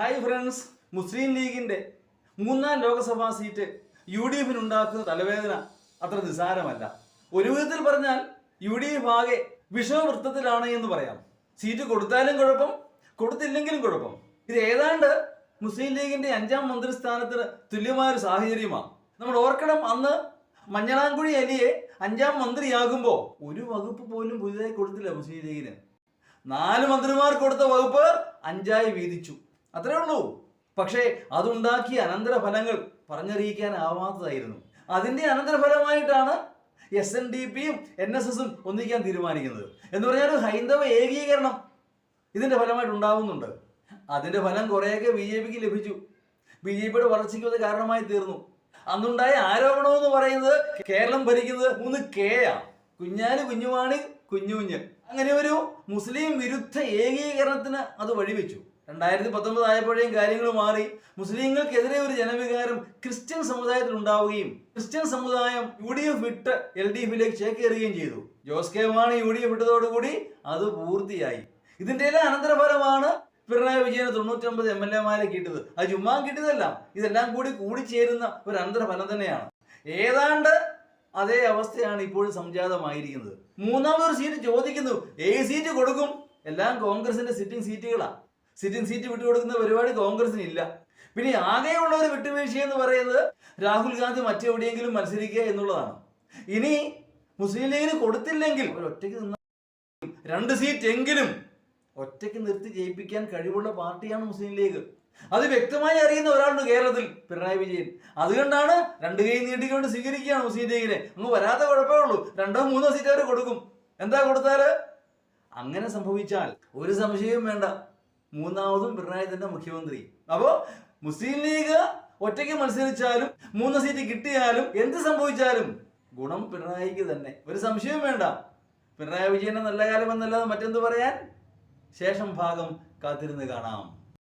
Hi friends മുസ്ലിം ലീഗിന്റെ മൂന്നാം ലോകസഭാ seat U D എഫിന് ഉണ്ടാക്കുന്ന തലവേദന അത്ര നിസാരമല്ല ഒരു വിധത്തിൽ പറഞ്ഞാൽ യു ഡി എഫ് ആകെ വിഷമവൃത്തത്തിലാണ് എന്ന് പറയാം. സീറ്റ് കൊടുത്താലും കുഴപ്പം കൊടുത്തില്ലെങ്കിലും കുഴപ്പം. ഇത് ഏതാണ്ട് മുസ്ലിം ലീഗിന്റെ അഞ്ചാം മന്ത്രിസ്ഥാനത്തിന് തുല്യമായ ഒരു സാഹചര്യമാണ്. നമ്മൾ ഓർക്കണം അന്ന് മഞ്ഞളാംകുഴി അലിയെ അഞ്ചാം മന്ത്രിയാകുമ്പോൾ ഒരു വകുപ്പ് പോലും പുതിയതായി കൊടുത്തില്ല മുസ്ലിം ലീഗിന്. നാല് മന്ത്രിമാർ കൊടുത്ത വകുപ്പ് അഞ്ചായി വീതിച്ചു. അത്രേ ഉള്ളൂ. പക്ഷേ അതുണ്ടാക്കിയ അനന്തരഫലങ്ങൾ പറഞ്ഞറിയിക്കാനാവാത്തതായിരുന്നു. അതിന്റെ അനന്തരഫലമായിട്ടാണ് എസ് എൻ ഡി പിയും എൻ എസ് എസും ഒന്നിക്കാൻ തീരുമാനിക്കുന്നത്. എന്ന് പറഞ്ഞാൽ ഹൈന്ദവ ഏകീകരണം ഇതിന്റെ ഫലമായിട്ട് ഉണ്ടാവുന്നുണ്ട്. അതിന്റെ ഫലം കുറേയൊക്കെ ബി ജെ പിക്ക് ലഭിച്ചു. ബി ജെ പിയുടെ വളർച്ചയ്ക്ക് അത് കാരണമായി തീർന്നു. അന്നുണ്ടായ ആരോപണം എന്ന് പറയുന്നത് കേരളം ഭരിക്കുന്നത് മൂന്ന് കെ ആ. കുഞ്ഞാൽ കുഞ്ഞുവാണി കുഞ്ഞുകുഞ്ഞ് അങ്ങനെ ഒരു മുസ്ലിം വിരുദ്ധ ഏകീകരണത്തിന് അത് വഴിവെച്ചു. രണ്ടായിരത്തി പത്തൊമ്പത് ആയപ്പോഴേയും കാര്യങ്ങൾ മാറി. മുസ്ലിങ്ങൾക്കെതിരെ ഒരു ജനവികാരം ക്രിസ്ത്യൻ സമുദായത്തിൽ ഉണ്ടാവുകയും ക്രിസ്ത്യൻ സമുദായം യു ഡി എഫ് വിട്ട് എൽ ഡി എഫിലേക്ക് ചേക്കേറുകയും ചെയ്തു. Jose K Mani U D F വിട്ടതോടുകൂടി അത് പൂർത്തിയായി. ഇതിന്റെ എല്ലാം അനന്തരഫലമാണ് പിണറായി വിജയന് തൊണ്ണൂറ്റൊമ്പത് എം എൽ എമാരെ കിട്ടിയത്. അത് ചുമ്മാ കിട്ടിയതല്ല ഇതെല്ലാം കൂടി കൂടിച്ചേരുന്ന ഒരു അനന്തരഫലം തന്നെയാണ്. ഏതാണ്ട് അതേ അവസ്ഥയാണ് ഇപ്പോഴും സംജാതമായിരിക്കുന്നത്. മൂന്നാമതൊരു സീറ്റ് ചോദിക്കുന്നു ഏ സീറ്റ് കൊടുക്കും. എല്ലാം കോൺഗ്രസിന്റെ സിറ്റിംഗ് സീറ്റുകളാണ് സിറ്റിംഗ് സീറ്റ് വിട്ടുകൊടുക്കുന്ന പരിപാടി കോൺഗ്രസിന് ഇല്ല പിന്നെ ആകെയുള്ള ഒരു വിട്ടുവീഴ്ച എന്ന് പറയുന്നത് രാഹുൽ ഗാന്ധി മറ്റെവിടെയെങ്കിലും മത്സരിക്കുക എന്നുള്ളതാണ്. ഇനി മുസ്ലിം ലീഗിന് കൊടുത്തില്ലെങ്കിൽ ഒറ്റയ്ക്ക് നിന്ന രണ്ട് സീറ്റ് എങ്കിലും ഒറ്റയ്ക്ക് നിർത്തി ജയിപ്പിക്കാൻ കഴിവുള്ള പാർട്ടിയാണ് മുസ്ലിം ലീഗ്. അത് വ്യക്തമായി അറിയുന്ന ഒരാളുണ്ട് കേരളത്തിൽ പിണറായി വിജയൻ. അതുകൊണ്ടാണ് രണ്ട് കൈ നീട്ടിക്കൊണ്ട് സ്വീകരിക്കുകയാണ് മുസ്ലിം ലീഗിനെ. അങ്ങ് വരാത്ത കുഴപ്പമേ ഉള്ളൂ. രണ്ടോ മൂന്നോ സീറ്റ് അവർ കൊടുക്കും. എന്താ കൊടുത്താൽ? അങ്ങനെ സംഭവിച്ചാൽ ഒരു സംശയവും വേണ്ട. മൂന്നാമതും പിണറായി തന്നെ മുഖ്യമന്ത്രി. അപ്പോ മുസ്ലിം ലീഗ് ഒറ്റയ്ക്ക് മത്സരിച്ചാലും മൂന്ന് സീറ്റ് കിട്ടിയാലും എന്ത് സംഭവിച്ചാലും ഗുണം പിണറായിക്ക് തന്നെ. ഒരു സംശയവും വേണ്ട. പിണറായി വിജയന്റെ നല്ല കാലം എന്നല്ലാതെ മറ്റെന്ത് പറയാൻ? ശേഷം ഭാഗം കാത്തിരുന്ന് കാണാം.